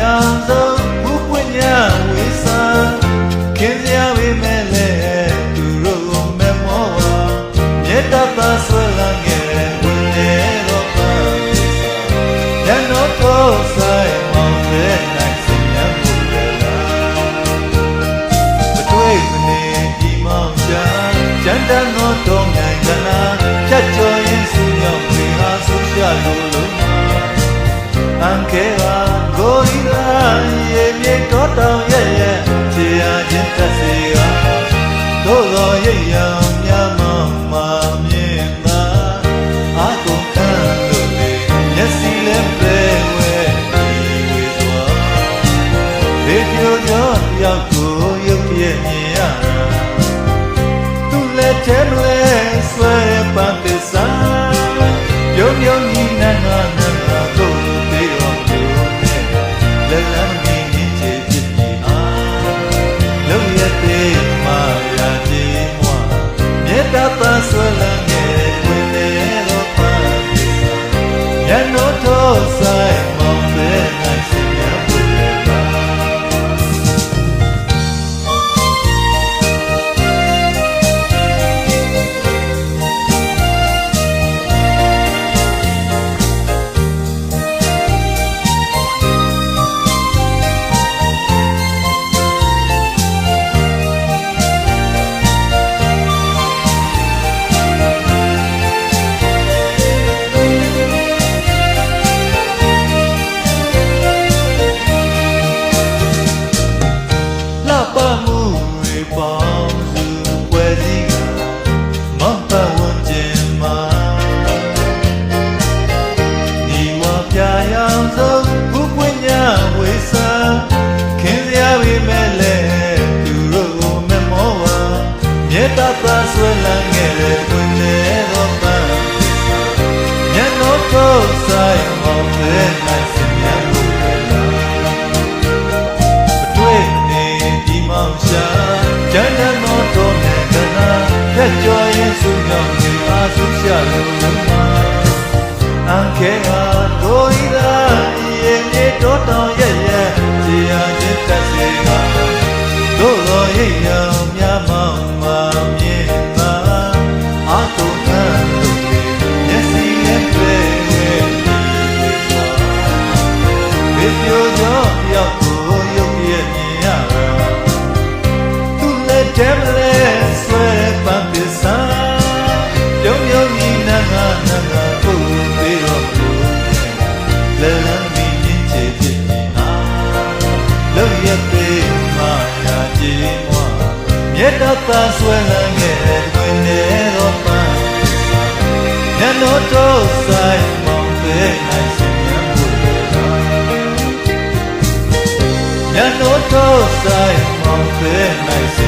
ရာဆုံးဘုပွင့်ညာဝေစာခင်စရာဝေမဲ့လေသူတို့ကိုမမောပါမြေတ္တပါဆွဲလာငယ်ဝင်လေတော့ပါညနောတော့ဆိုင်မောင်တဲ့နိုင်စင်ရမှုလေလားမတွေ့မနေဒီမောင်ချာကျန်တဲ့တော့တော့နိုင်ကနာဖြတ်ကျော်ရင်စုရောက်ပြီးဟာဆူရှာလို့လို့ Ankea gorila ye ye to tong ye ye chi ya chin tat se ga do lo ye ya mya ma ma myin ta a ko kan lo le ye si le pe we ni we twa de pyo jo yak ko yuk ye nyin ya သူလက်ထဲလွဲ လန်းခဲ့တဲ့ဝင်လေတော့ပန်းညနိုးတော့ဆိုင်မောင်တဲ့နိုင်စင်ရလို့လေလားတွေ့နေဒီမောင်ရှာကျန်တဲ့မောတော်နဲ့ကနာလက်ကြော် ကြောရောက်ကိုရုပ်ရဲ့မြင်ရတာသူလက်ထဲမလဲဆွဲပန်းပစ္စာပြုံးပြုံးညီနာငါနာငါကိုသေးတော့ဘူးလဲလန်းမီမြင့်ချေဖြစ်နေအားလုံရပေးမာယာကြည်မွာမြတ်တော်ပါဆွဲလန်းခဲ့တဲ့တွင်နေတော့ပန်းညနိုးတော့ဆိုင် played by